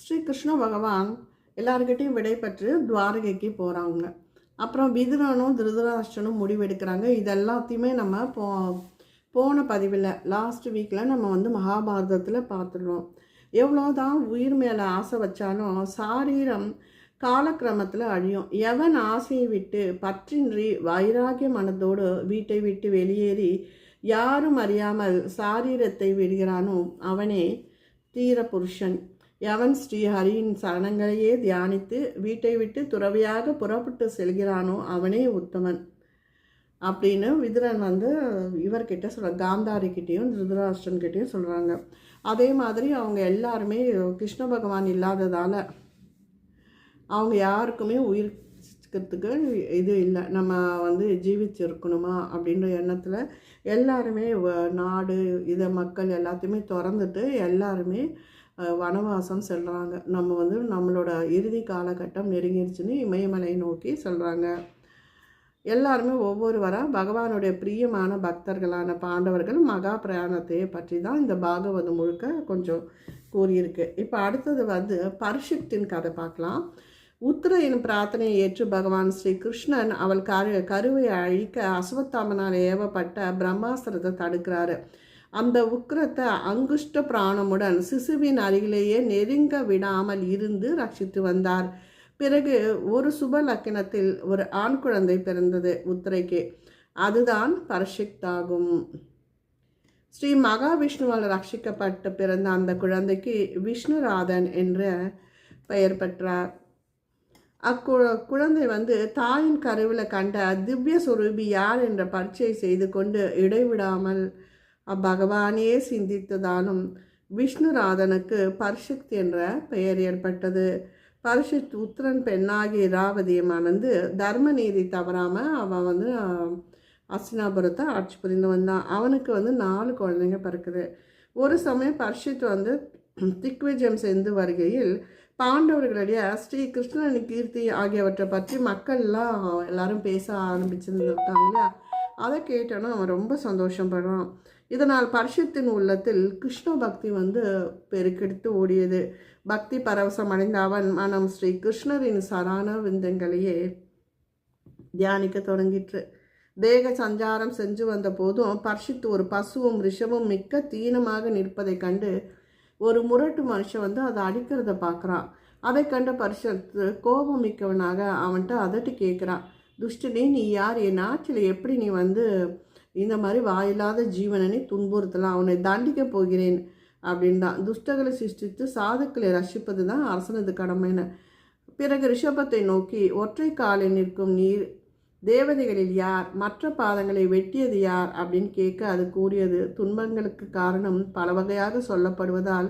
ஸ்ரீ கிருஷ்ண பகவான் எல்லாருக்கிட்டையும் விடை பெற்று துவாரகைக்கு போகிறாங்க அப்புறம் விதுரனும் திருதராஷ்டனும் முடிவெடுக்கிறாங்க. இதெல்லாத்தையுமே நம்ம போ போன பதிவில் லாஸ்ட் வீக்கில் நம்ம வந்து மகாபாரதத்தில் பார்த்துடுறோம் எவ்வளோதான் உயிர் மேலே ஆசை வச்சாலும் சாரீரம் காலக்கிரமத்தில் அழியும். எவன் ஆசையை விட்டு பற்றின்றி வைராகிய மனதோடு வீட்டை விட்டு வெளியேறி யாரும் அறியாமல் சாரீரத்தை விடுகிறானோ அவனே தீர புருஷன் எவன் ஸ்ரீ ஹரியின் சரணங்களையே தியானித்து வீட்டை விட்டு துறவியாக புறப்பட்டு செல்கிறானோ அவனே உத்தமன். அப்படின்னு விதுரன் வந்து இவர்கிட்ட சொல்ற காந்தாரிக்கிட்டேயும் திருதராஷ்டிரன்கிட்டேயும் சொல்கிறாங்க அதே மாதிரி அவங்க எல்லாருமே கிருஷ்ண பகவான் இல்லாததால் அவங்க யாருக்குமே உயிர் இருக்கிறதுக்கு இது இல்லை. நம்ம வந்து ஜீவிச்சிருக்கணுமா அப்படின்ற எண்ணத்தில் எல்லாருமே நாடு இதை மக்கள் எல்லாத்தையுமே திறந்துட்டு எல்லாருமே வனவாசம் செல்கிறாங்க நம்ம வந்து நம்மளோட இறுதி காலகட்டம் நெருங்கிடுச்சுன்னு இமயமலை நோக்கி செல்கிறாங்க எல்லாருமே ஒவ்வொருவராக பகவானுடைய பிரியமான பக்தர்களான பாண்டவர்கள் மகா பிரயாணத்தை பற்றி தான் இந்த பாகவதம் முழுக்க கொஞ்சம் கூறியிருக்கு. இப்போ அடுத்தது வந்து பரிஷத்தின் கதை பார்க்கலாம். உத்தரையின் பிரார்த்தனையை ஏற்று பகவான் ஸ்ரீ கிருஷ்ணன் அவள் கரு கருவை அழிக்க அஸ்வத்தாமனால் ஏவப்பட்ட பிரம்மாஸ்திரத்தை தடுக்கிறாரு. அந்த உக்கிரத்தை அங்குஷ்ட பிராணமுடன் சிசுவின் அருகிலேயே நெருங்க விடாமல் இருந்து ரட்சித்து வந்தார். பிறகு ஒரு சுப லக்கினத்தில் ஒரு ஆண் குழந்தை பிறந்தது உத்திரைக்கு அதுதான் பரிஷிக்தாகும் ஸ்ரீ மகாவிஷ்ணுவால் ரட்சிக்கப்பட்டு பிறந்த அந்த குழந்தைக்கு விஷ்ணுராதன் என்ற பெயர் பெற்றார். அக்கு குழந்தை வந்து தாயின் கருவில் கண்ட திவ்ய சுரூபி யார் என்ற பரீட்சை செய்து கொண்டு இடைவிடாமல் அப்பகவானையே சிந்தித்ததாலும் விஷ்ணுராதனுக்கு பரிஷித் என்ற பெயர் ஏற்பட்டது. பரிஷித் உத்திரன் பெண்ணாகி இராவதியை மணந்து தர்ம நீதி தவறாமல் அவன் வந்து அஸ்தினாபுரத்தை ஆட்சி புரிந்து வந்தான் அவனுக்கு வந்து நாலு குழந்தைங்க பிறக்குது. ஒரு சமயம் பரிஷித் வந்து திக்விஜயம் செய்து வருகையில் பாண்டவர்களுடைய ஸ்ரீ கிருஷ்ணன் கீர்த்தி ஆகியவற்றை பற்றி மக்கள்லாம் எல்லாரும் பேச ஆரம்பிச்சிருந்துருக்காங்க இல்லையா? அதை கேட்டோன்னா அவன் ரொம்ப சந்தோஷப்படுறான். இதனால் பரிஷத்தின் உள்ளத்தில் கிருஷ்ண பக்தி வந்து பெருக்கெடுத்து ஓடியது. பக்தி பரவசம் அடைந்த அவன் மனம் ஸ்ரீ கிருஷ்ணரின் சரான விந்தங்களையே தியானிக்க தொடங்கிற்று. தேக சஞ்சாரம் செஞ்சு வந்த போதும் பர்ஷித்து ஒரு பசுவும் ரிஷமும் மிக்க தீனமாக நிற்பதைக் கண்டு ஒரு முரட்டு மனுஷன் வந்து அதை அடிக்கிறத பார்க்குறான். அதை கண்ட பரிஷத்து கோபம் மிக்கவனாக அவன்கிட்ட அதட்டி கேட்குறான். துஷ்டனே நீ யார்? என் ஆட்சியில் எப்படி நீ வந்து இந்த மாதிரி வாயில்லாத ஜீவனனை துன்புறுத்தலாம்? அவனை தண்டிக்க போகிறேன் அப்படின் தான் துஷ்டகளை சிருஷ்டித்து சாதுக்களை ரசிப்பது தான் அரசனது கடமைன்னு பிறகு ரிஷபத்தை நோக்கி ஒற்றை காலில் நிற்கும் நீர் தேவதைகளில் யார்? மற்ற பாதங்களை வெட்டியது யார்? அப்படின்னு கேட்க அது கூறியது. துன்பங்களுக்கு காரணம் பல வகையாக சொல்லப்படுவதால்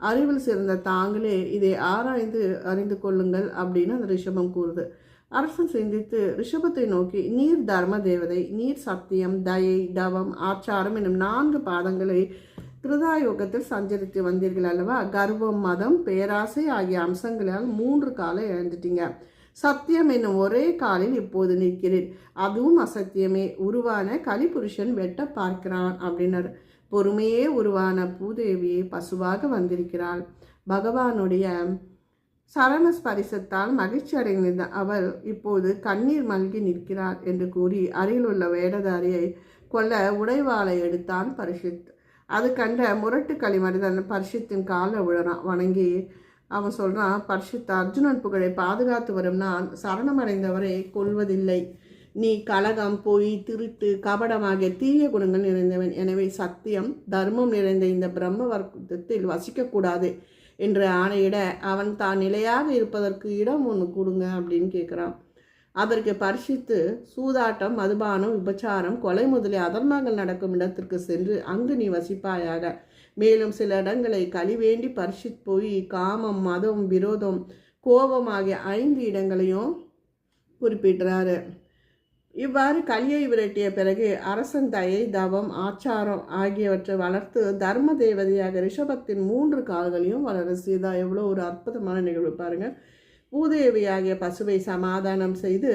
அறிவில் சிறந்த தாங்களே இதை ஆராய்ந்து அறிந்து கொள்ளுங்கள் அப்படின்னு அந்த ரிஷபம் கூறுது. அரசன் சிந்தித்து ரிஷபத்தை நோக்கி நீர் தர்ம தேவதை நீர் சத்தியம் தயை தவம் ஆச்சாரம் என்னும் நான்கு பாதங்களை கிருதாயோகத்தில் சஞ்சரித்து வந்தீர்கள் அல்லவா? கர்வம் மதம் பேராசை ஆகிய அம்சங்களால் மூன்று காலை இழந்துட்டீங்க சத்தியம் என்னும் ஒரே காலில் இப்போது நிற்கிறேன் அதுவும் அசத்தியமே. உருவான கலிபுருஷன் வெட்ட பார்க்கிறான் அப்படின்னார். பொறுமையே உருவான பூதேவியே பசுவாக வந்திருக்கிறாள். பகவானுடைய சரண ஸ்பரிசத்தால் மகிழ்ச்சி அடைந்த அவள் இப்போது கண்ணீர் மல்கி நிற்கிறார் என்று கூறி அருகிலுள்ள வேடதாரியை கொல்ல உடைவாளை எடுத்தான் பரிஷித். அது கண்ட முரட்டு களிமனிதன் பரிஷித்தின் காலில் விழறான் வணங்கி அவன் சொல்கிறான் பரிஷித் அர்ஜுனன் புகழை பாதுகாத்து வரும் நான் சரணமடைந்தவரை கொல்வதில்லை. நீ கலகம் பொய் திருட்டு கபடம் ஆகிய தீய குணங்கள் நிறைந்தவன். எனவே சத்தியம் தர்மம் நிறைந்த இந்த பிரம்ம வர்க்கத்தில் வசிக்கக்கூடாது. என்று ஆணையிட அவன் தான் நிலையாக இருப்பதற்கு இடம் ஒன்று கொடுங்க அப்படின்னு கேட்குறான். அதற்கு பரிசித்து சூதாட்டம் மதுபானம் விபச்சாரம் கொலை முதலிய அதர்மங்கள் நடக்கும் இடத்திற்கு சென்று அங்கு நீ வசிப்பாயாக. மேலும் சில இடங்களை கழிவேண்டி பரிசித் போய் காமம் மதம் விரோதம் கோபம் ஆகிய ஐந்து இடங்களையும் குறிப்பிடுறாரு. இவ்வாறு கலியை விரட்டிய பிறகு அரசன் தயை தவம் ஆச்சாரம் ஆகியவற்றை வளர்த்து தர்ம தேவதையாக ரிஷபத்தின் மூன்று கால்களையும் வளர செய்தா. எவ்வளோ ஒரு அற்புதமான நிகழ்வு பாருங்கள் பூதேவியாகிய பசுவை சமாதானம் செய்து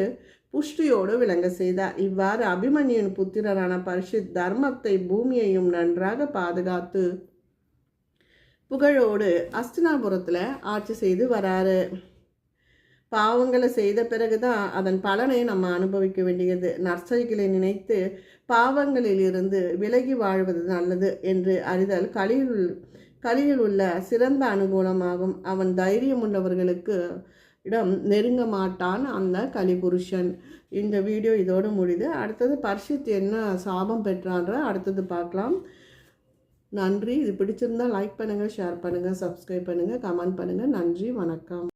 புஷ்டியோடு விளங்க செய்தார் இவ்வாறு அபிமன்யின் புத்திரரான பரிஷித் தர்மத்தை பூமியையும் நன்றாக பாதுகாத்து புகழோடு அஸ்தினாபுரத்தில் ஆட்சி செய்து வராரு. பாவங்களை செய்த பிறகுதான் அதன் பலனை நம்ம அனுபவிக்க வேண்டியது. நர்சரிகளை நினைத்து பாவங்களில் இருந்து விலகி வாழ்வது நல்லது என்று அறிதல் கலியில் கலியில் உள்ள சிறந்த அனுகூலமாகும். அவன் தைரியம் உள்ளவர்களுக்கு இடம் நெருங்க மாட்டான் அந்த கலிபுருஷன். இந்த வீடியோ இதோடு முடியுது அடுத்தது பர்ஷித் என்ன சாபம் பெற்றான்ற அடுத்தது பார்க்கலாம். நன்றி. இது பிடிச்சிருந்தா லைக் பண்ணுங்கள் ஷேர் பண்ணுங்கள் சப்ஸ்கிரைப் பண்ணுங்கள் கமெண்ட் பண்ணுங்கள் நன்றி. வணக்கம்.